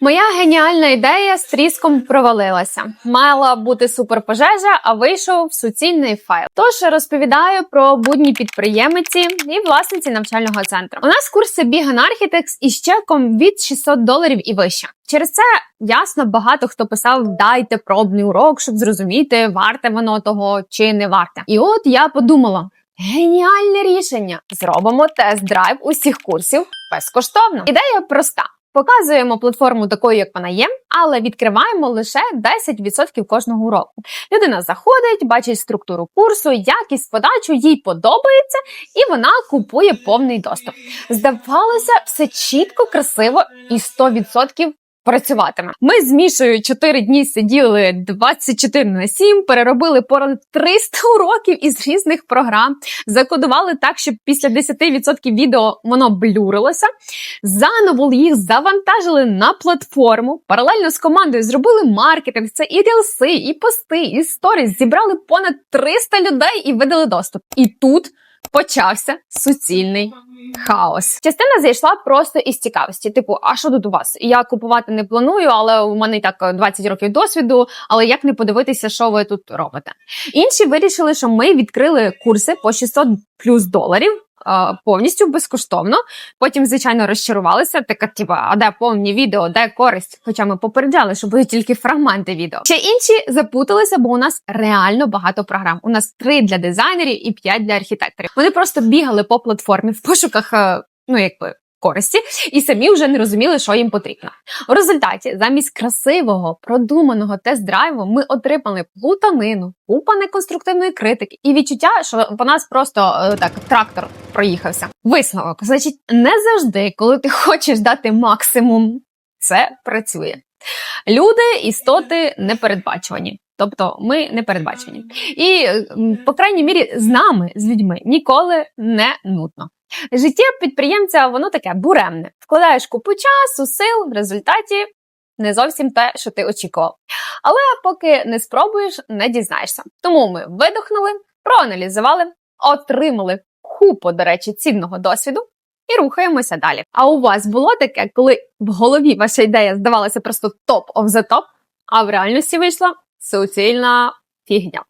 Моя геніальна ідея з тріском провалилася. Мала бути суперпожежа, а вийшов суцільний файл. Тож розповідаю про будні підприємиці і власниці навчального центру. У нас курси Vegan Architects із чеком від 600 доларів і вище. Через це ясно багато хто писав: дайте пробний урок, щоб зрозуміти, варте воно того чи не варте. І от я подумала. Геніальне рішення! Зробимо тест-драйв усіх курсів безкоштовно. Ідея проста. Показуємо платформу такою, як вона є, але відкриваємо лише 10% кожного уроку. Людина заходить, бачить структуру курсу, якість подачу, їй подобається, і вона купує повний доступ. Здавалося, все чітко, красиво і 100% працюватиме. Ми з Мішою 4 дні сиділи 24 на 7, переробили понад 300 уроків із різних програм, закодували так, щоб після 10% відео воно блюрилося. Заново їх завантажили на платформу. Паралельно з командою зробили маркетинг. Це і рілси, і пости, і сторіс. Зібрали понад 300 людей і видали доступ. І тут почався суцільний. Хаос. Частина зайшла просто із цікавості. Типу, а що тут у вас? Я купувати не планую, але у мене так 20 років досвіду. Але як не подивитися, що ви тут робите? Інші вирішили, що ми відкрили курси по 600 плюс доларів. Повністю безкоштовно. Потім, звичайно, розчарувалися. Така, типа, а де повні відео, де користь? Хоча ми попереджали, що будуть тільки фрагменти відео. Ще інші запуталися, бо у нас реально багато програм. У нас три для дизайнерів і п'ять для архітекторів. Вони просто бігали по платформі в пошуках, е, ну якби. Користі і самі вже не розуміли, що їм потрібно. У результаті, замість красивого продуманого тест-драйву, ми отримали плутанину, купа неконструктивної критики і відчуття, що по нас просто е, так трактор проїхався. Висновок, значить, не завжди, коли ти хочеш дати максимум, це працює. Люди, істоти непередбачувані. Тобто ми не передбачені. І, по крайній мірі, з нами, з людьми, ніколи не нудно. Життя підприємця воно таке буремне. Вкладаєш купу часу, сил, в результаті не зовсім те, що ти очікував. Але поки не спробуєш, не дізнаєшся. Тому ми видохнули, проаналізували, отримали купу, до речі, цінного досвіду і рухаємося далі. А у вас було таке, коли в голові ваша ідея здавалася просто топ-оф-за-топ, а в реальності вийшла суцільна фігня.